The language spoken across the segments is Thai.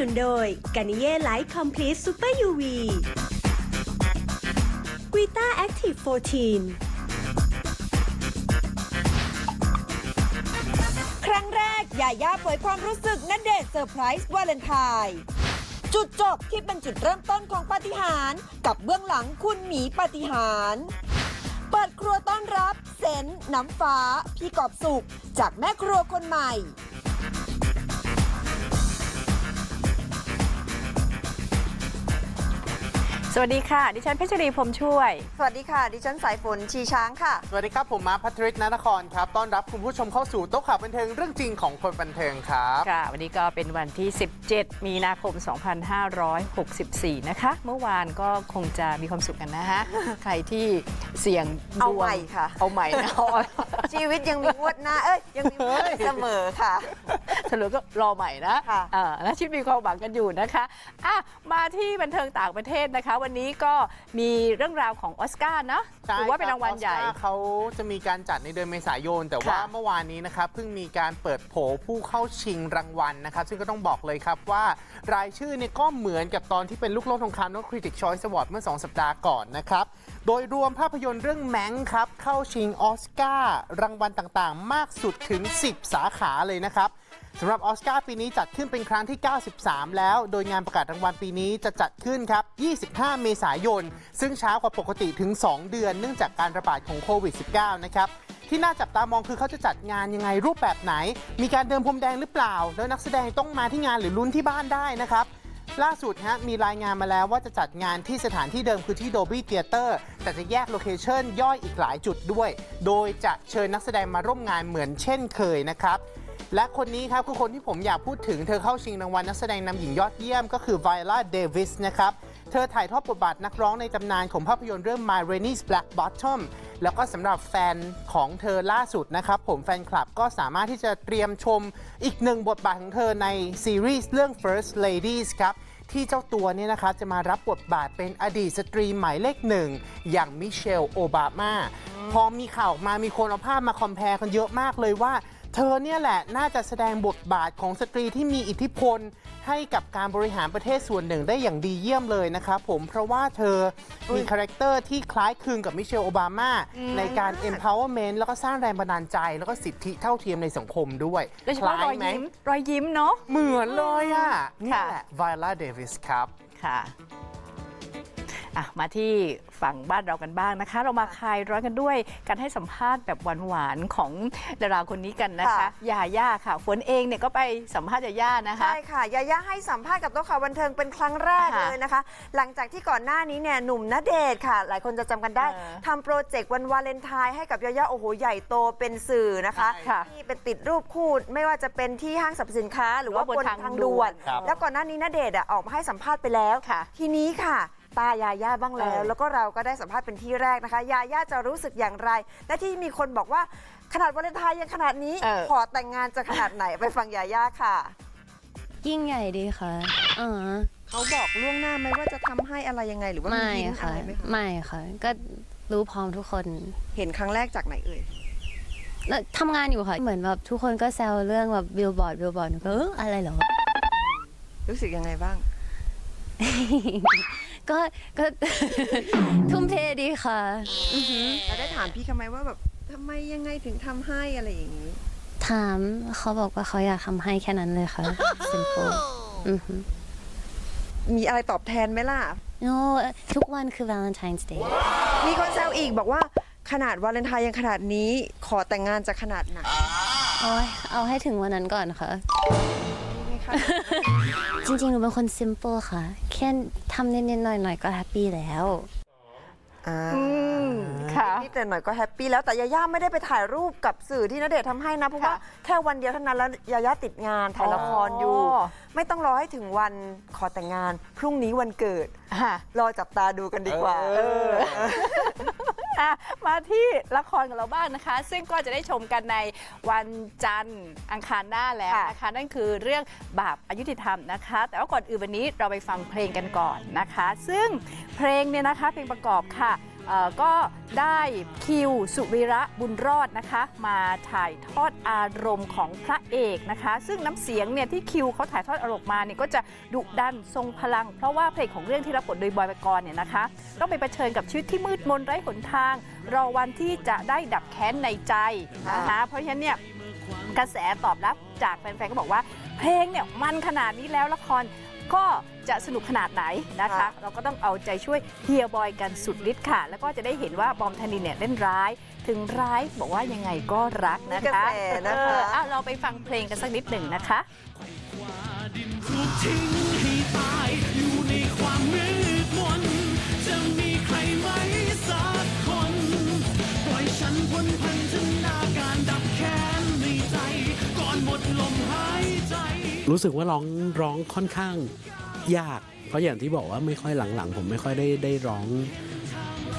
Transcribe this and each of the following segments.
นุนโดยกานิเย่ไลท์คอมพลีทซูเปอร์ยูวีกีตาแอคทีฟ14 ครั้งแรกยาย่าเผยความรู้สึกนัดเดทเซอร์ไพรส์วาเลนไทน์จุดจบที่เป็นจุดเริ่มต้นของปาฏิหาริย์กับเบื้องหลังคุณหมีปาฏิหาริย์เปิดครัวต้อนรับเซนน้ำฟ้า พี่กอบสุข จากแม่ครัวคนใหม่ สวัสดีค่ะ ดิฉันเพชรีพรหมช่วย สวัสดีค่ะ ดิฉันสายฝนชีช้างค่ะ สวัสดีครับ ผมมาร์คพัทริกนนครครับ ต้อนรับคุณผู้ชมเข้าสู่โต๊ะข่าวบันเทิงเรื่องจริงของคนบันเทิงครับ ค่ะ วันนี้ก็เป็นวันที่ 17 มีนาคม 2564 นะคะ เมื่อวานก็คงจะมีความสุขกันนะฮะ ใครที่เสี่ยงดวงเอาใหม่ค่ะ เอาใหม่นะเอาชีวิตยังมีงวดหน้า เอ้ย ยังมีงวดเสมอค่ะ สรุปก็รอใหม่นะค่ะ อ่าและชีวิตมีความหวังกันอยู่นะคะอะมาที่บันเทิงต่างประเทศนะคะวันนี้ก็มีเรื่องราวของออสการ์นะใช่ถือว่าเป็นรางวัลใหญ่ออสการ์เขาจะมีการจัดในเดือนเมษายน แต่ว่าค่ะเมื่อวานนี้นะครับเพิ่งมีการเปิดโผผู้เข้าชิงรางวัลนะครับ ซึ่งก็ต้องบอกเลยครับว่ารายชื่อเนี่ยก็เหมือนกับตอนที่เป็นลูกโลกทองคำนกคริติกชอยส์อวอร์ดเมื่อ 2 สัปดาห์ก่อนนะครับ โดยรวมภาพยนตร์เรื่องแมงครับ เข้าชิงออสการ์รางวัลต่างๆ มากสุดถึง 10 สาขาเลยนะครับ สำหรับออสการ์ปีนี้จัดขึ้นเป็นครั้งที่ 93 แล้ว โดยงานประกาศรางวัลปีนี้จะจัดขึ้นครับ 25 เมษายน ซึ่งช้ากว่าปกติถึง 2 เดือนเนื่องจากการระบาดของโควิด -19 นะครับที่น่าจับตามองคือเขาจะจัดงานยังไงรูปแบบไหน มีการเดินพรมแดงหรือเปล่า แล้วนักแสดงต้องมาที่งานหรือลุ้นที่บ้านได้นะครับ ล่าสุดฮะมีรายงานมาแล้วว่าจะจัดงานที่สถานที่เดิมคือที่ Dolby Theater แต่จะแยกโลเคชั่นย่อยอีกหลายจุดด้วย โดยจะเชิญนักแสดงมาร่วมงานเหมือนเช่นเคยนะครับ และคนนี้ครับคือคนที่ผมอยากพูดถึงเธอเข้าชิงรางวัลนักแสดงนำหญิงยอดเยี่ยมก็คือไวล่าเดวิสนะครับเธอถ่ายทอดบทบาทนักร้องในตำนานของภาพยนตร์เรื่อง My Rainey's Black Bottom แล้วก็สำหรับแฟนของเธอล่าสุดนะครับ ผมแฟนคลับก็สามารถที่จะเตรียมชมอีกหนึ่งบทบาทของเธอในซีรีส์เรื่อง First Ladies ครับที่เจ้าตัวเนี่ยนะครับจะมารับบทบาทเป็นอดีตสตรีหมายเลขหนึ่ง อย่างมิเชลโอบามา พอมีข่าวออกมามีคนเอาภาพมาคอมเพลกันเยอะมากเลยว่า เธอเนี่ยแหละน่าจะแสดงบทบาทของสตรีที่มีอิทธิพล ให้กับการบริหารประเทศส่วนหนึ่งได้อย่างดีเยี่ยมเลยนะครับผมเพราะว่าเธอมีคาแรคเตอร์ที่คล้ายคลึงกับมิเชลโอบามาในการ empowerment แล้วก็สร้างแรงบันดาลใจ แล้วก็สิทธิเท่าเทียมในสังคมด้วยโดยเฉพาะรอยไหมยิ้มรอยยิ้มเนาะเหมือนเลยอะนี่ค่ะแหละไวล่าเดวิสครับค่ะ อะมาที่ฝั่งบ้านเรากันบ้างนะคะ เรามาคลายร้อนกันด้วยการให้สัมภาษณ์แบบหวานๆของดาราคนนี้กันนะคะค่ะ ยาย่าค่ะฝนเองเนี่ยก็ไปสัมภาษณ์ยาย่านะคะ ใช่ค่ะ ยาย่าให้สัมภาษณ์กับโต๊ะข่าวบันเทิงเป็นครั้งแรกค่ะเลยนะคะ หลังจากที่ก่อนหน้านี้เนี่ยหนุ่มณเดชน์ค่ะ หลายคนจะจำกันได้เออทำโปรเจกต์วันวาเลนไทน์ให้กับยาย่าโอ้โหใหญ่โตเป็นสื่อนะคะ ใช่ค่ะที่เป็นติดรูปคู่ไม่ว่าจะเป็นที่ห้างสรรพสินค้า หรือว่าหรือว่าบบนนทางทางด่ด่ววนน ครับ แล้วก่อนหน้านี้ณเดชน์อะออกมาให้สัมภาษณ์ไปแล้ว ค่ะ ทีนี้ค่ะ ตายาย่าบ้างแล้ว เออ แล้วก็เราก็ได้สัมภาษณ์เป็นที่แรกนะคะ ยาย่าจะรู้สึกอย่างไร และที่มีคนบอกว่าขนาดวาเลนไทน์ยังขนาดนี้ เออ ขอแต่งงานจะขนาดไหนไปฟังยาย่าค่ะ ยิ่งใหญ่ดีค่ะอ๋อเขาบอกล่วงหน้าไหมว่าจะทำให้อะไรยังไงหรือว่ามีไม่หินอะค่ะ ไรไหมคะไม่ค่ะ ก็รู้พร้อมทุกคนเห็นครั้งแรกจากไหนเอ่ยแล้วทำงานอยู่ค่ะ เหมือนแบบทุกคนก็แซวเรื่องแบบบิลบอร์ดบิลบอร์ดหนูก็เอออะไรเหรอ รู้สึกยังไงบ้าง ก็ก็ ทุ่มเทดีค่ะ อือหือเราได้ถามพี่เขาไหมว่าแบบทำไมยังไงถึงทำให้อะไรอย่างนี้ ถามเขาบอกว่าเขาอยากทำให้แค่นั้นเลยค่ะ simple อือหือ มีอะไรตอบแทนไหมล่ะ no ทุกวันคือ Valentine's Day มีคนแซวอีกบอกว่าขนาดวาเลนไทน์ยังขนาดนี้ ขอแต่งงานจะขนาดไหน โอ้ยเอาให้ถึงวันนั้นก่อนค่ะมีไหมคะ จริงๆหนูเป็นคน simple ค่ะ แค่ทำนิดๆหน่อยๆก็แฮปปี้แล้ว อ่าค่ะ นิดแต่หน่อยก็แฮปปี้แล้วแต่ยาย่าไม่ได้ไปถ่ายรูปกับสื่อที่ณเดชน์ทำให้นะ เพราะว่าค่ะแค่วันเดียวเท่านั้นแล้วยาย่าติดงานถ่ายละครอยู่ อ๋อ ไม่ต้องรอให้ถึงวันขอแต่งงาน พรุ่งนี้วันเกิด ค่ะ รอจับตาดูกันดีกว่า เออ อะมาที่ละครของเราบ้างนะคะ ซึ่งก็จะได้ชมกันในวันจันทร์อังคารหน้าแล้วนะคะ นั่นคือเรื่องบาปอายุติธรรมนะคะ แต่ว่าก่อนอื่นวันนี้เราไปฟังเพลงกันก่อนนะคะ ซึ่งเพลงเนี่ยนะคะเพลงประกอบค่ะเอ่อ ก็ได้คิวสุวีระบุญรอดนะคะ มาถ่ายทอดอารมณ์ของพระเอกนะคะ ซึ่งน้ำเสียงเนี่ยที่คิวเขาถ่ายทอดอารมณ์มาเนี่ยก็จะดุดันทรงพลัง เพราะว่าเพลงของเรื่องที่รับบทโดยบอยปกรณ์เนี่ยนะคะ ต้องไปเผชิญกับชีวิตที่มืดมนไร้หนทาง รอวันที่จะได้ดับแค้นในใจนะคะเพราะฉะนั้นเนี่ยกระแสตอบรับจากแฟนๆก็บอกว่า เพลงเนี่ยมันขนาดนี้แล้วละครก็ จะสนุกขนาดไหนนะคะ ค่ะ เราก็ต้องเอาใจช่วยเฮียบอยกันสุดฤทธิ์ค่ะ แล้วก็จะได้เห็นว่าบอมธนินเนี่ยเล่นร้าย ถึงร้ายบอกว่ายังไงก็รักนะกระคะแสนะคะ เออเอาเราไปฟังเพลงกันสักนิดหนึ่งนะคะ ถูกทิ้งให้ตายอยู่ในความมืดมน จะมีใครไหมสักคน ปล่อยฉันพ้นพันธนาการดับแค้นในใจ ก่อนหมดลมหายใจ รู้สึกว่าร้องร้องค่อนข้าง ยาก เพราะอย่างที่บอกว่าไม่ค่อยหลังๆ ผมไม่ค่อยได้ได้ร้อง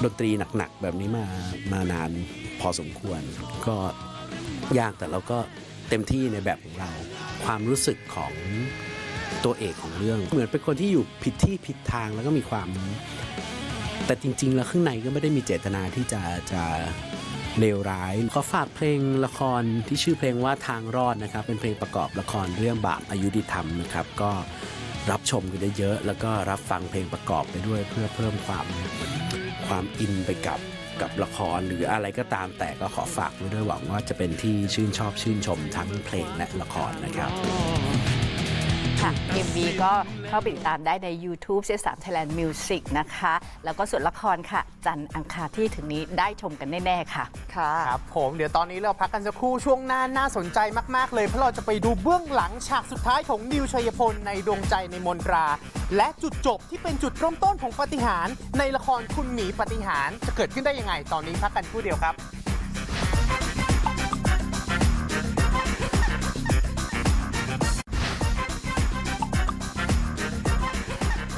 ดนตรีหนักๆ แบบนี้มามานานพอสมควร ก็ยากแต่เราก็เต็มที่ในแบบของเรา ความรู้สึกของตัวเอกของเรื่อง เหมือนเป็นคนที่อยู่ผิดที่ผิดทางแล้วก็มีความ แต่จริง ๆ แล้วข้างในก็ไม่ได้มีเจตนาที่จะจะเลวร้ายขอฝากเพลงละครที่ชื่อเพลงว่าทางรอดนะครับ เป็นเพลงประกอบละครเรื่องบาปอายุติธรรมนะครับ ก็ รับชมกันได้เยอะแล้วก็รับฟังเพลงประกอบไปด้วยเพื่อเพิ่มความความอินไปกับกับละครหรืออะไรก็ตามแต่ก็ขอฝากไว้ด้วยหวังว่าจะเป็นที่ชื่นชอบชื่นชมทั้งเพลงและละครนะครับ ค่ะ MV ก็เข้าไปติดตามได้ใน YouTube เซสามไทยแลนด์มิวสิกนะคะ แล้วก็ส่วนละครค่ะ จันทร์อังคารที่ถึงนี้ได้ชมกันแน่ ๆ ค่ะ ค่ะ ครับผมเดี๋ยวตอนนี้เราพักกันสักครู่ช่วงหน้าน่าสนใจมาก ๆ เลย เพราะเราจะไปดูเบื้องหลังฉากสุดท้ายของนิวชัยพลในดวงใจในมนตรา และจุดจบที่เป็นจุดเริ่มต้นของปาฏิหารย์ในละครคุณหมีปาฏิหารย์จะเกิดขึ้นได้ยังไง ตอนนี้พักกันครู่เดียวครับ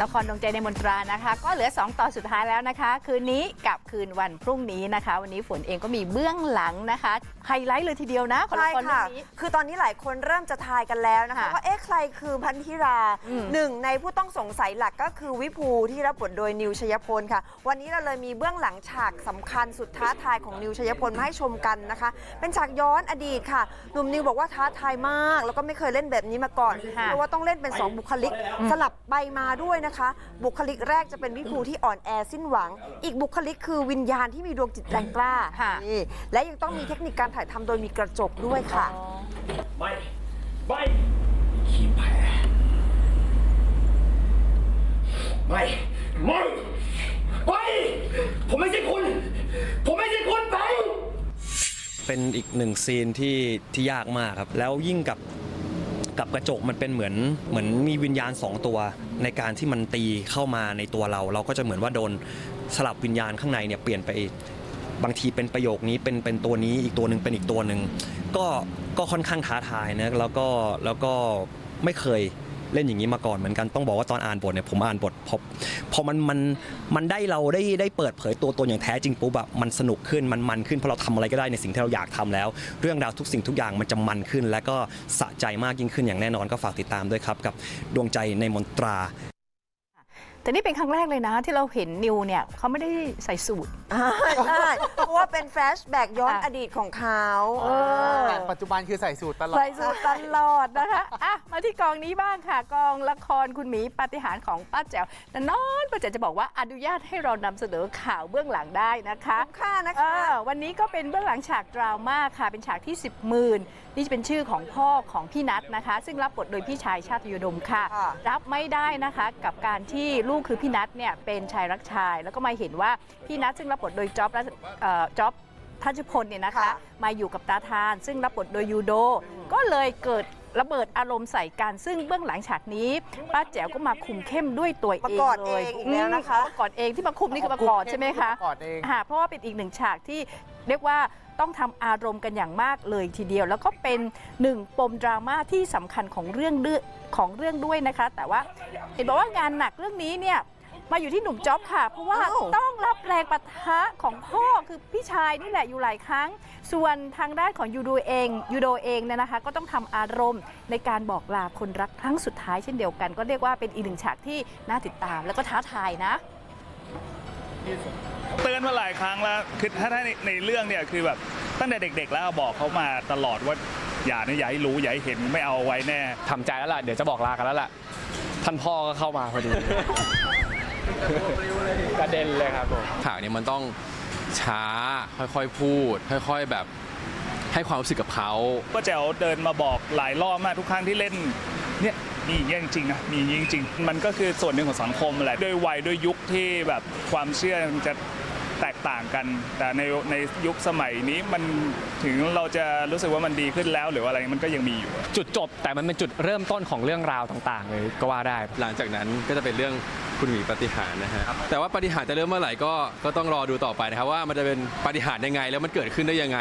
ละครดวงใจในมนตรานะคะ ก็เหลือ 2 ตอนสุดท้ายแล้วนะคะ คืนนี้กับคืนวันพรุ่งนี้นะคะ วันนี้ฝนเองก็มีเบื้องหลังนะคะไฮไลท์เลยทีเดียวนะของละใช่ครเรื่ค่ะ องนี้ คือตอนนี้หลายคนเริ่มจะทายกันแล้วนะคะ ค่ะว่าเอ๊ะใครคือพันธิราอืม หนึ่งในผู้ต้องสงสัยหลักก็คือวิภูที่รับบทโดยนิวชัยพลค่ะ วันนี้เราเลยมีเบื้องหลังฉากสำคัญสุดท้าทายของนิวชัยพลมาให้ชมกันนะคะ เป็นฉากย้อนอดีตค่ะหนุ่มนิวบอกว่าท้าทายมาก แล้วก็ไม่เคยเล่นแบบนี้มาก่อน ค่ะ เพราะว่าต้องเล่นเป็นสองบุคลิกสลับไปมาด้วยนะคะบุคลิกแรกจะเป็นวิภูที่อ่อนแอสิ้นหวัง อีกบุคลิกคือวิญญาณที่มีดวงจิตแรงกล้าค่ะ นี่และยังต้องมีเทคนิคการถ่ายทำโดยมีกระจกด้วยค่ะ ไม่ไม่ขี้แพ้ไม่ไม่ไป ผมไม่ใช่คุณ ผมไม่ใช่คุณไป เป็นอีกหนึ่งซีนที่ที่ยากมากครับ แล้วยิ่งกับ กับกระจกมันเป็นเหมือนเหมือนมีวิญญาณสองตัว ในการที่มันตีเข้ามาในตัวเรา เราก็จะเหมือนว่าโดนสลับวิญญาณข้างในเนี่ยเปลี่ยนไปบางทีเป็นประโยคนี้เป็นเป็นตัวนี้อีกตัวหนึ่งเป็นอีกตัวหนึ่งก็ก็ค่อนข้างท้าทายนะแล้วก็แล้วก็ไม่เคย เล่นอย่างนี้มาก่อนเหมือนกันต้องบอกว่าตอนอ่านบทเนี่ยผมอ่านบทพอพอมันมันมันได้เราได้ได้เปิดเผยตัวตนอย่างแท้จริงปุ๊บแบบมันสนุกขึ้นมันมันขึ้นเพราะเราทำอะไรก็ได้ในสิ่งที่เราอยากทำแล้ว เรื่องราวทุกสิ่งทุกอย่างมันจะมันขึ้น และก็สะใจมากยิ่งขึ้นอย่างแน่นอนก็ฝากติดตามด้วยครับกับดวงใจในมนตรา แต่นี่เป็นครั้งแรกเลยนะ ที่เราเห็นนิวเนี่ยเขาไม่ได้ใส่สูตร ใช่เพราะว่าเป็นแฟลชแบ็กย้อนค่ะ อดีตของเขาเออแต่ปัจจุบันคือใส่สูตรตลอด ใส่สูตรตลอดนะคะอะมาที่กองนี้บ้างค่ะ กองละครคุณหมีปาฏิหาริย์ของป้าแจ๋วแต่นอนป้าแจ๋วจะบอกว่าอนุญาตให้เรานำเสนอข่าวเบื้องหลังได้นะคะค่านะเอคะอวันนี้ก็เป็นเบื้องหลังฉากดราม่าค่ะ เป็นฉากที่ 10หมื่นนี่จะเป็นชื่อของพ่อของพี่นัทนะคะ ซึ่งรับบทโดยพี่ชายชาติยดมค่ะ ค่ะ รับไม่ได้นะคะกับการที่ลูกคือพี่นัทเนี่ยเป็นชายรักชาย แล้วก็มาเห็นว่าพี่นัทซึ่งรับบทโดยจ๊อบรัชเอ่อจ๊อบทัชพลเนี่ยนะคะค่ะมาอยู่กับตาทาน ซึ่งรับบทโดยยูโด ก็เลยเกิดระเบิดอารมณ์ใส่กันซึ่งเบื้องหลังฉากนี้ ป้าแจ๋วก็มาคุมเข้มด้วยตัวเองประกอดเลเอยงอีกแล้วนะคะอืมประกอดเองที่มาคุมนี่คือประกอดใช่ไหมคะประกอดเองค่ะเพราะว่าเป็นอีกหนึ่งฉากที่ เรียกว่าต้องทำอารมณ์กันอย่างมากเลยทีเดียว แล้วก็เป็นหนึ่งปมดราม่าที่สำคัญของเรื่องด้วยของเรื่องด้วยนะคะ แต่ว่าเห็นบอกว่างานหนักเรื่องนี้เนี่ยมาอยู่ที่หนุ่มจ๊อบค่ะ เพราะว่าอ้าวต้องรับแรงปะทะของพ่อคือพี่ชายนี่แหละอยู่หลายครั้ง ส่วนทางด้านของยูโดเองยูโดเองเนี่ยนะคะ ก็ต้องทำอารมณ์ในการบอกลาคนรักครั้งสุดท้ายเช่นเดียวกัน ก็เรียกว่าเป็นอีกหนึ่งฉากที่น่าติดตามแล้วก็ท้าทายนะผ เตือนมาหลายครั้งแล้วคือถ้าถ้าในในเรื่องเนี่ยคือแบบตั้งแต่เด็ก ๆ แล้วบอกเขามาตลอดว่าอย่านะอย่าให้รู้อย่าให้เห็นไม่เอาไว้แน่ ทำใจแล้วล่ะ เดี๋ยวจะบอกลากันแล้วล่ะ ท่านพ่อก็เข้ามาพอดี กระเด็นเลยครับผมข่าวเนี่ยมันต้องช้าค่อยๆพูด ค่อยๆแบบให้ความรู้สึกกับเขาก็แจ๋วเดินมาบอกหลายรอบมากทุกครั้งที่เล่นเนี่ยมีอย่างเงี้ยจริงๆนะมีอย่างเงี้ยจริงๆมันก็คือส่วนหนึ่งของสังคมแหละด้วยวัยด้วยยุคที่แบบความเชื่อมันจะ แตกต่างกัน แต่ในในยุคสมัยนี้มันถึงเราจะรู้สึกว่ามันดีขึ้นแล้ว หรือว่าอะไรมันก็ยังมีอยู่ จุดจบแต่มันเป็นจุดเริ่มต้นของเรื่องราวต่างๆ เลยก็ว่าได้ หลังจากนั้นก็จะเป็นเรื่องคุณหมีปาฏิหารย์นะฮะ แต่ว่าปาฏิหารย์จะเริ่มเมื่อไหร่ก็ก็ต้องรอดูต่อไปนะครับว่ามันจะเป็นปาฏิหารย์ยังไงแล้วมันเกิดขึ้นได้ยังไง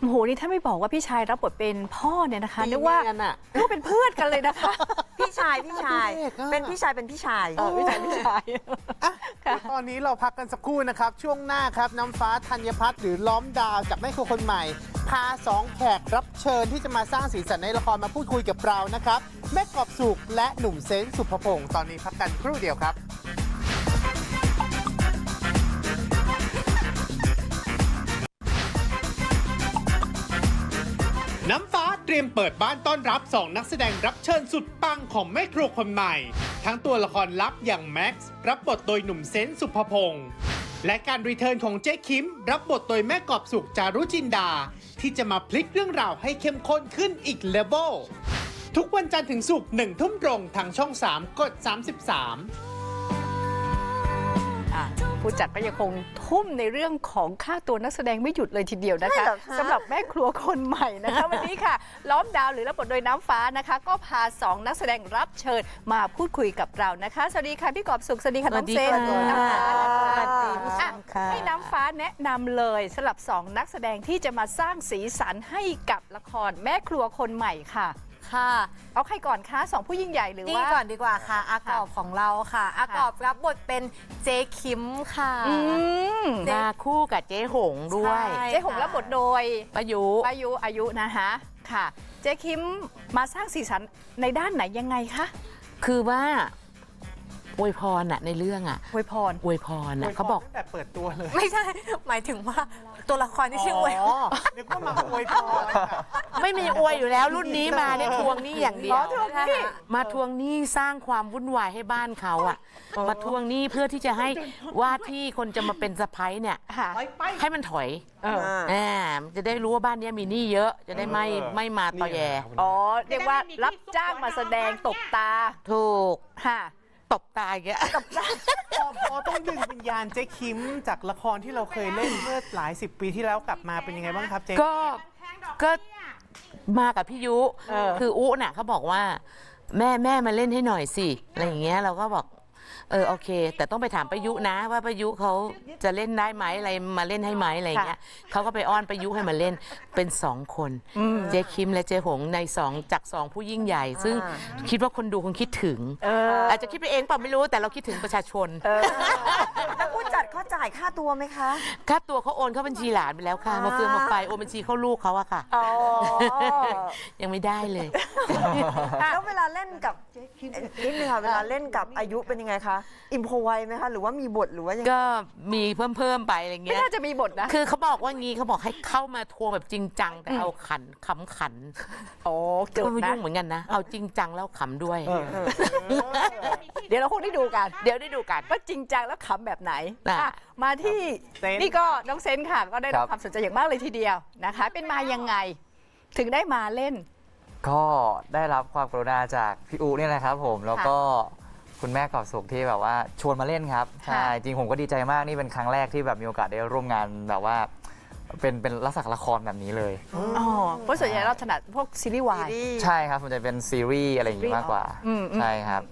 โอ้โหนี่ถ้าไม่บอกว่าพี่ชายรับบทเป็นพ่อเนี่ยนะคะตีนึกว่าเนียนอะนึกว่าเป็นเพื่อนกันเลยนะคะ พี่ชายพี่ชายเด็กอะเป็นพี่ชายเป็นพี่ชายเออพี่ชายพี่ชายอะตอนนี้เราพักกันสักครู่นะครับ ช่วงหน้าครับน้ำฟ้าธัญพัฒน์หรือล้อมดาวจากแม่ครัวคนใหม่ พาสองแขกรับเชิญที่จะมาสร้างสีสันในละครมาพูดคุยกับเรานะครับ แม่กอบสุขและหนุ่มเซนต์สุภพงศ์ตอนนี้พักกันครู่เดียวครับ น้ำฟ้าเตรียมเปิดบ้านต้อนรับ 2 นักแสดงรับเชิญสุดปังของแม่ครัวคนใหม่ ทั้งตัวละครลับอย่างแม็กซ์รับบทโดยหนุ่มเซนสุภพงศ์และการรีเทิร์นของเจ๊คิม รับบทโดยแม่กอบสุขจารุจินดา ที่จะมาพลิกเรื่องราวให้เข้มข้นขึ้นอีกเลเวลทุกวันจันทร์ถึงศุกร์หนึ่งทุ่มตรงทางช่อง 3 กด 33 ผู้จัดก็ยังคงทุ่มในเรื่องของค่าตัวนักแสดงไม่หยุดเลยทีเดียวนะใช่คะเหรอคะสำหรับแม่ครัวคนใหม่นะคะวันนี้ค่ะ ล้อมดาวหรือรับบทโดยน้ำฟ้านะคะ ก็พาสองนักแสดงรับเชิญมาพูดคุยกับเรานะคะ สวัสดีค่ะพี่กอบสุขสวัสดีค่ะน้องเซนน้ำฟ้านะคะอะให้น้ำฟ้าแนะนำเลยสำหรับสองนักแสดงที่จะมาสร้างสีสันให้กับละครแม่ครัวคนใหม่ค่ะ ค่ะ เอาใครก่อนคะสองผู้ยิ่งใหญ่หรือนี่ว่า ก่อนดีกว่าค่ะ อากอบของเราค่ะ อากอบรับบทเป็นเจ๊คิมค่ะ อืมมาคู่กับเจ๊หงด้วยเจ๊หงรับบทโดยประยุอายุอายุนะคะค่ะ เจ๊คิมมาสร้างสีสันในด้านไหนยังไงคะ คือว่า อวยพรอะในเรื่องอะอวยพรอวยพรอะเขาบอกตั้งแต่เปิดตัวเลยไม่ใช่ หมายถึงว่าตัวละครที่ชื่ออวยอ๋อนึกว่ามาอวยพรไม่มีอวยอยู่แล้วรุ่นนี้มาเนี่ยทวงหนี้อย่างเดียวอ๋อทวงหนี้มาทวงหนี้สร้างความวุ่นวายให้บ้านเขาอะมาทวงหนี้เพื่อที่จะให้ว่าที่คนจะมาเป็นสะพ้ยเนี่ยค่ะให้มันถอยเอออ่ามันจะได้รู้ว่าบ้านเนี้ยมีหนี้เยอะจะได้ไม่ไม่มาตอแยอ๋อเรียกว่ารับจ้างมาแสดงตบตาถูกค่ะ ตบตาอย่างเงี้ย พอพอต้องดึงวิญญาณเจ๊คิมจากละครที่เราเคยเล่นเมื่อหลายสิบปีที่แล้วกลับมาเป็นยังไงบ้างครับเจ๊ ก็ ก็มากับพี่ยุ เออ คืออุ๊น่ะเขาบอกว่า แม่แม่มาเล่นให้หน่อยสิ อะไรอย่างเงี้ยเราก็บอก เออโอเค แต่ต้องไปถามประยุนะ ว่าประยุเขาจะเล่นได้ไหมอะไรมาเล่นให้ไหมอะไรอย่างเงี้ยเขาก็ไปอ้อนประยุให้มาเล่นเป็นสองคนเจ๊คิมและเจ๊หงในสองจากสองผู้ยิ่งใหญ่ ซึ่งคิดว่าคนดูคงคิดถึงเอออาจจะคิดไปเองเปล่าไม่รู้แต่เราคิดถึงประชาชน เออแล้วผู้จัด เขาจ่ายค่าตัวไหมคะ ค่าตัวเขาโอนเข้าบัญชีหลานไปแล้วค่ะ มาเฟืองมาไฟโอนบัญชีเข้าลูกเขาอะค่ะ อ๋อ ยังไม่ได้เลย แล้วเวลาเล่นกับนิดนึงค่ะเวลาเล่นกับอายุเป็นยังไงคะ อิมพอไวไหมคะ หรือว่ามีบทหรือว่ายังไง ก็มีเพิ่มเพิ่มๆไปอะไรไม่เงี้ย น่าจะมีบทนะ คือเขาบอกว่างี้เขาบอกให้เข้ามาทวงแบบจริงจัง แต่เอาขันขำขันโอ้เกิก็ดไม่นะ ยุ่งเหมือนกันนะ เอาจริงจังแล้วขำด้วยเดี๋ยวเราคงได้ดูกัน เดี๋ยวได้ดูกัน ว่าจริงจังแล้วขำแบบไหนน่ะอะมาที่เซน นี่ก็น้องเซนค่ะ ก็ได้รับ ความสนใจอย่างมากเลยทีเดียวนะคะ เป็นมายังไง ถึงได้มาเล่น ก็ได้รับความกรุณาจากพี่อูนี่แหละครับผมแล้วก็คุณแม่กอบสุขที่แบบว่าชวนมาเล่นครับค่ะ ใช่จริงผมก็ดีใจมากนี่เป็นครั้งแรกที่แบบมีโอกาสได้ร่วมงานแบบว่า เป็นเป็นลักษณะละครแบบนี้เลย อ๋อเพราะส่วนใหญ่เราถนัดพวกซีรีส์วาย ใช่ครับผมจะเป็นซีรีส์อะไรอย่างงี้มากกว่าอืมอืม ใช่ครับ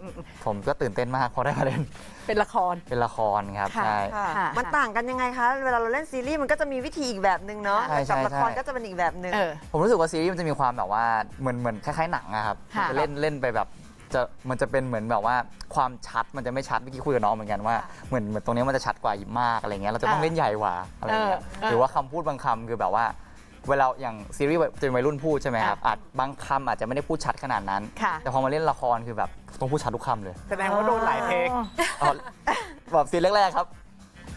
ผมก็ตื่นเต้นมากพอได้มาเล่นเป็นละคร เป็นละครครับค่ะ ใช่ ค่ะค่ะมันต่างกันยังไงคะ เวลาเราเล่นซีรีส์มันก็จะมีวิธีอีกแบบหนึ่งเนาะใช่ใช่ กับละครใช่ก็จะเป็นอีกแบบหนึ่ง เออ ผมรู้สึกว่าซีรีส์มันจะมีความแบบว่าเหมือนเหมือนคล้ายๆหนังอะครับค่ะ จะเล่นเล่นไปแบบ จะมันจะเป็นเหมือนแบบว่าความชัดมันจะไม่ชัดเมื่อกี้คุยกับน้องเหมือนกันว่าเหมือนเหมือนตรงนี้มันจะชัดกว่าอีกมากอะไรเงี้ยเราจะต้องเล่นใหญ่กว่าอะไรเงี้ยเออเออหรือว่าคำพูดบางคำคือแบบว่า เวลาอย่างซีรีส์จะเป็นวัยรุ่นพูดใช่ไหมครับอาจบางคำอาจจะไม่ได้พูดชัดขนาดนั้น ค่ะ แต่พอมาเล่นละครคือแบบต้องพูดชัดทุกคำเลยแสดงว่าโดนหลายเทคอ๋อแบบซีนแรกๆครับ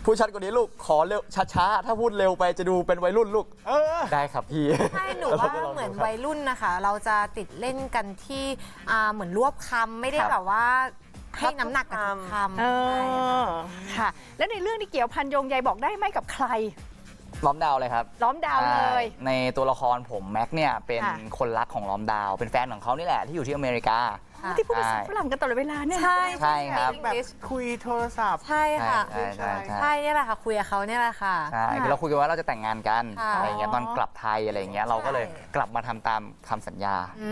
พูดชัดกว่านี้ลูกขอเร็วช้าๆ ถ้าพูดเร็วไปจะดูเป็นวัยรุ่นลูก เออ ได้ครับพี่ใช่หนูว่าเหมือนวัยรุ่นนะคะ เราจะติดเล่นกันที่อ่าเหมือนรวบคำไม่ได้ครับแบบว่าให้น้ำหนักกับทุกคำเอใช่ค่ะ อค่ะ แล้วในเรื่องนี้เกี่ยวพันโยงใยบอกได้ไหมกับใคร ล้อมดาวเลยครับล้อมดาวเลยใช่ในตัวละครผมแม็กเนี่ยเป็นค่ะ คนรักของล้อมดาว เป็นแฟนของเขานี่แหละที่อยู่ที่อเมริกา ที่พูดภาษาใช่ฝรั่งกันตลอดเวลาเนี่ยนะใช่ใช่ครับ แบบคุยโทรศัพท์ ใช่ค่ะใช่ใช่ใช่ใช่เนี่ยแหละค่ะ คุยกับเขาเนี่ยแหละค่ะ ใช่คือเราคุยกันว่าเราจะแต่งงานกันค่ะ อะไรเงี้ยตอนกลับไทยอะไรเงี้ยเราก็เลยกลับมาทำตามคำสัญญา อื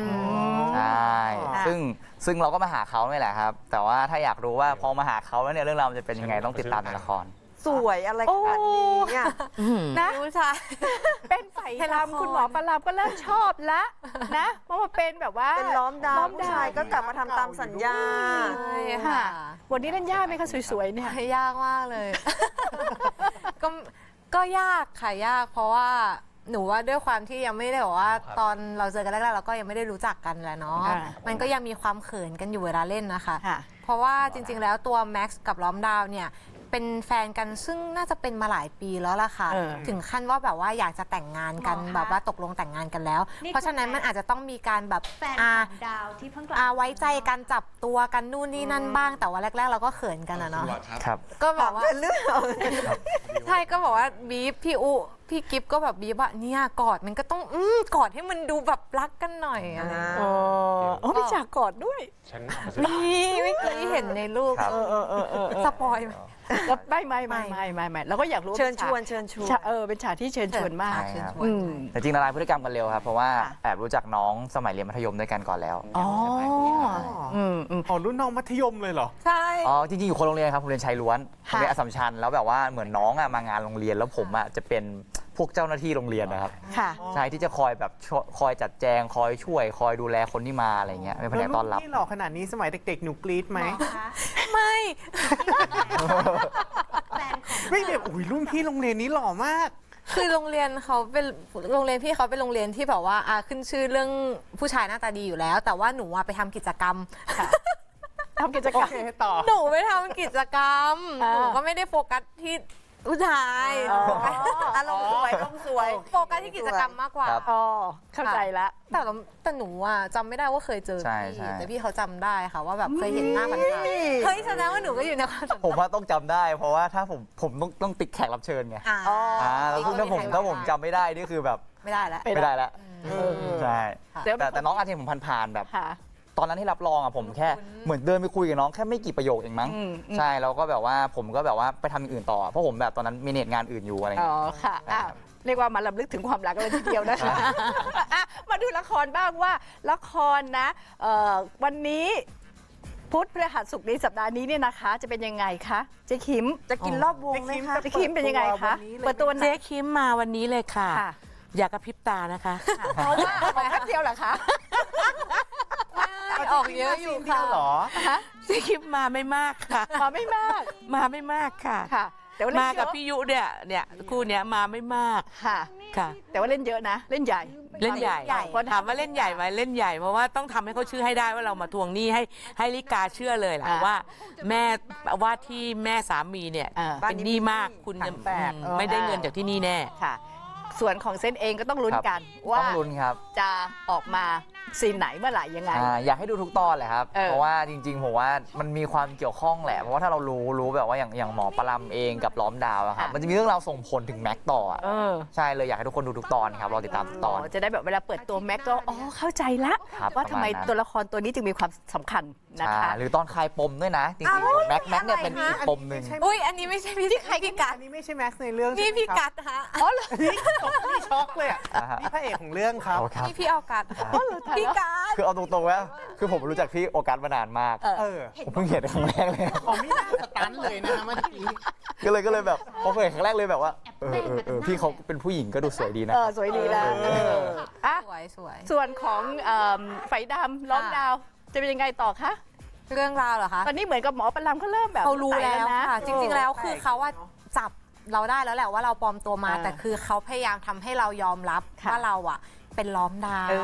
ม ใช่ค่ะ ซึ่งซึ่งเราก็มาหาเขานี่แหละครับ แต่ว่าถ้าอยากรู้ว่าพอมาหาเขาแล้วเนี่ยเรื่องราวมันจะเป็นยังไงต้องติดตามในละคร สวยอะไรขนาดนี้อะนะรู้ใช่เป็นไฝ่ให้ละครรำคุณหมอประลามก็เริ่มชอบละนะเพราะว่าเป็นแบบว่าเป็นล้อมดาวล้อมผู้ดาวชายก็กลับมาทำตามสัญญา ใช่ค่ะค่ะ วันนี้เล่นยากไหมคะสวยๆเนี่ย ยากมากเลย ก็ก็ยากค่ะยากเพราะว่าหนูว่าด้วยความที่ยังไม่ได้บอกว่าตอนเราเจอกันแรกๆเราก็ยังไม่ได้รู้จักกันแหละเนาะค่ะ มันก็ยังมีความเขินกันอยู่เวลาเล่นนะคะ ค่ะ เพราะว่าจริงๆ แล้วตัวแม็กซ์กับล้อมดาวเนี่ย เป็นแฟนกันซึ่งน่าจะเป็นมาหลายปีแล้วล่ะค่ะ เออ ถึงขั้นว่าแบบว่าอยากจะแต่งงานกันหรอคะแบบว่าตกลงแต่งงานกันแล้ว นี่เพราะฉะนั้นมันอาจจะต้องมีการแบบแฟนอ่าของดาวที่เพิ่งกลับอ่าไว้ใจกันจับตัวกันนู่นนี่นั่นบ้างแต่ว่าแรก ๆ เราก็เขินกันอะเนาะครับ ก็แบบว่าเป็นเรื่องใช่ก็บอกว่าบีฟพี่อุพี่กิฟก็แบบบีบอะเนี่ยกอดมันก็ต้องอืมกอดให้มันดูแบบรักกันหน่อยอะไรอย่างเงี้ยอ๋ออ๋อพี่จากกอดด้วย นี่เมื่อกี้เห็นในรูปครับ เออเออเออเออสปอยไหม แล้วไม่ไม่ไม่ไม่ไม่ไม่เราก็อยากรู้เชิญป็ชฉากวนเชิญชวน ฉากเออเป็นฉากที่เชิญชวนมาก ใช่ครับ อืม แต่จริงละลายพฤติกรรมกันเร็วครับ เพราะว่าค่ะ แอบรู้จักน้องสมัยเรียนมัธยมด้วยกันก่อนแล้วอ๋ออืมอืม อ๋อรุ่นน้องมัธยมเลยเหรอ ใช่ อ๋อจริงๆอยู่คนโรงเรียนครับผมเรียนชายล้วนโรค่ะงเรียนอัสสัมชัญแล้วแบบว่าเหมือนน้องอะมางานโรงเรียนแล้วผมอะจะเป็น พวกเจ้าหน้าที่โรงเรียนนะครับค่ะ ใช่ที่จะคอยแบบช่วยคอยจัดแจงคอยช่วย คอยดูแลคนที่มาอะไรเงี้ยเป็นแผนกต้อนรับนี่หล่อขนาดนี้สมัยเด็กๆ หนูกรี๊ดไหม ไม่ไม่แบบอุ้ยรุ่นพี่โรงเรียนนี้หล่อมาก คือโรงเรียนเขาเป็นโรงเรียนพี่เขาเป็นโรงเรียนที่แบบว่าอ่าขึ้นชื่อเรื่องผู้ชายหน้าตาดีอยู่แล้ว แต่ว่าหนูอะไปทำกิจกรรม ทำกิจกรรมโอเค ต่อ หนูไปทำกิจกรรม อ่า หนูก็ไม่ได้โฟกัสที่ ผู้ชายอ๋อโฟกัสอารมณ์สวยอารมณ์สวย โฟกัสที่กิจกรรมมากกว่า ครับ อ๋อเข้าใจละ แต่เราแต่หนูอะจำไม่ได้ว่าเคยเจอใช่พี่ใช่ แต่พี่เขาจำได้ค่ะว่าแบบเคยเห็นหน้าผ่านๆเฮ้ยแสดงว่าหนูก็อยู่ในความทรงจำผมว่าต้องจำได้ เพราะว่าถ้าผมผมต้องต้องติดแขกรับเชิญไงอ่าอ่าแล้วซึ่งถ้าผมถ้าผมจำไม่ได้นี่คือแบบไม่ได้แล้ว ไม่ได้แล้วใช่เดี๋ยวแต่แต่น้องอาเทนผมผ่านๆแบบ ค่ะ ตอนนั้นที่รับรองอะผมแค่เหมือนเดินไปคุยกับน้องแค่ไม่กี่ประโยคเองมั้ง อืมอืม ใช่แล้วก็แบบว่าผมก็แบบว่าไปทำอย่างอื่นต่อ เพราะผมแบบตอนนั้นมีเนตงานอื่นอยู่อะไรอย่างอ๋อเงี้ย ค่ะอะเรียกว่ามาลำลึกถึงความรักกันเลยทีเดียวนะคะอะมาดูละครบ้างว่าละครนะเอ่อวันนี้พุธพฤหัสศุกร์นี้สัปดาห์นี้เนี่ยนะคะ จะเป็นยังไงคะเจ๊คิมจะกินรอบวงไหมคะเจ๊คิมเป็นยังไงคะเปิดตัวหนัเจ๊งคิมมาวันนี้เลยค่ะ ค่ะ อย่ากระพริบตานะคะ เพราะว่าออกแป๊บเดียวเหรอคะ ออกเยอะอยู่ค่ะเหรอเจ๊คิมมาไม่มากค่ะ มาไม่มาก มาไม่มากค่ะค่ะ แต่ว่าเล่มานเยกับอะพี่ยุเนี่ยเนี่ยคู่เนี้ยมาไม่มากค่ะค่ะ แต่ว่าเล่นเยอะนะ เล่นใหญ่เล่นใหญ่เพราะถามว่าเล่นใหญ่ไหมเล่นใหญ่เพราะว่าต้องทำให้เขาเชื่อให้ได้ว่าเรามาทวงหนี้ให้ให้ลิกาเชื่อเลยล่ะอ่าว่า แม่ว่าที่แม่สามีเนี่ยอ่าเป็นหนี้มากคุณจะแปลกอืมไม่ได้เงินจากที่นี่แน่ค่ะ ส่วนของเซนเองก็ต้องลุ้นกันว่าต้องลุ้นครับจะออกมา ซีนไหนเมื่อไหร่ยังไง อ่าอยากให้ดูทุกตอนแหละครับ เออเพราะว่าจริงๆผมว่ามันมีความเกี่ยวข้องแหละ เพราะว่าถ้าเรารู้รู้แบบว่าอย่างอย่างหมอปลำเองกับล้อมดาวอะครับ ค่ะ มันจะมีเรื่องราวส่งผลถึงแม็กต่ออะเออใช่เลยอยากให้ทุกคนดูทุกตอนครับรอติดตามทุกตอน จะได้แบบเวลาเปิดตัวแม็กก็อ๋อเข้าใจละครับว่าทำไมประมาณนั้น ตัวละครตัวนี้จึงมีความสำคัญนะคะ ใช่หรือตอนคลายปมด้วยนะ จริงๆแม็กแม็กเนี่ยเป็นอีกปมหนึ่ง อุ้ยอันนี้ไม่ใช่พี่ใครพี่กัดอันนี้ไม่ใช่แม็กซ์ในเรื่องนี่ใช่ไหมพี่ครับกัดฮะอ๋อเหรอนี่ตกนี่ช็อกเลยอะอ่าฮะ นี่พระเอกของเรื่องครับ เอาครับ นี่พี่ออกัดพี่กัดคือเอาตรงๆว่าคือผมรู้จักพี่โอกัสมานานมาก เออผมเพิ่งเห็นครั้งแรกเลยของนี่น่าสตันเลยนะเมื่อกี้ก็เลยก็เลยแบบพอเคยเห็นครั้งแรกเลยแบบว่าเออเออเออพี่เขาเป็นผู้หญิงก็ดูสวยดีนะ เออสวยดีแล้วเอออะสวยสวย ส่วนของเอิ่มไฟดำล้อมดาวจะเป็นยังไงต่อคะ เรื่องราวเหรอคะตอนนี้เหมือนกับหมอประลำเขาเริ่มแบบเขารู้แล้วนะค่ะจริงๆแล้วคือเขาว่าจับเราได้แล้วแหละว่าเราปลอมตัวมาอ่าแต่คือเขาพยายามทำให้เรายอมรับค่ะว่าเราอะ เป็นล้อมดาว เอ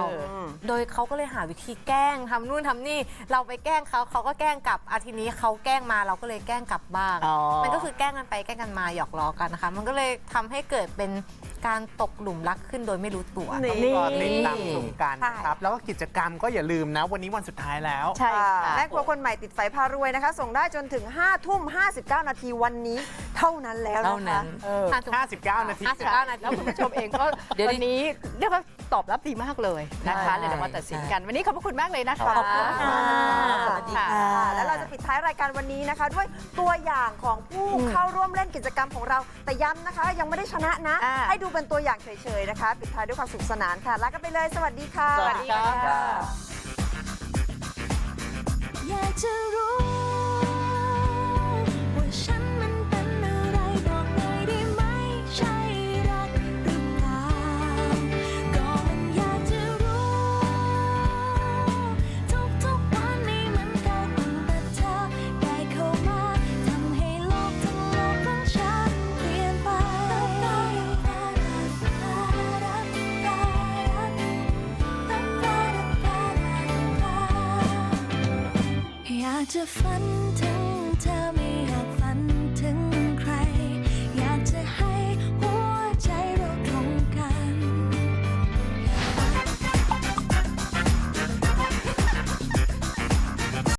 อ โดยเขาก็เลยหาวิธีแกล้งทำนู่นทำนี่ เราไปแกล้งเขาเขาก็แกล้งกลับอาทีนี้เขาแกล้งมาเราก็เลยแกล้งกลับบ้าง อ๋อ มันก็คือแกล้งกันไปแกล้งกันมาหยอกล้อกันนะคะ มันก็เลยทำให้เกิดเป็นการตกหลุมรักขึ้นโดยไม่รู้ตัว นี่ก็ติดตามชมกันนะครับ แล้วก็กิจกรรมก็อย่าลืมนะ วันนี้วันสุดท้ายแล้ว ใช่ค่ะ แม่ครัวคนใหม่ติดไฟพารวยนะคะ ส่งได้จนถึง 5 ทุ่ม 59 นาทีวันนี้ เท่านั้นแล้วเท่านะนั้คะนเออ 59 นาที 59นาที แล้วคุณผู้ชมเองก็เดี๋ยววันนี้เรียกว่าตอบรับดีมากเลยนะคะใช่เลยเดี๋ยวมาตัดสินกัน วันนี้ขอบพระคุณมากเลยนะคะขอบคุณค่ะ สวัสดีค่ะแล้วเราจะปิดท้ายรายการวันนี้นะคะ ด้วยตัวอย่างของผู้เข้าร่วมเล่นกิจกรรมของเรา แต่ย้ำนะคะ ยังไม่ได้ชนะนะ อ่า ให้ดูเป็นตัวอย่างเฉยๆนะคะ ปิดท้ายด้วยความสนุขสนานค่ะลากันไปเลย สวัสดีค่ะสวัสดีค่ะอยากจะรู้ อย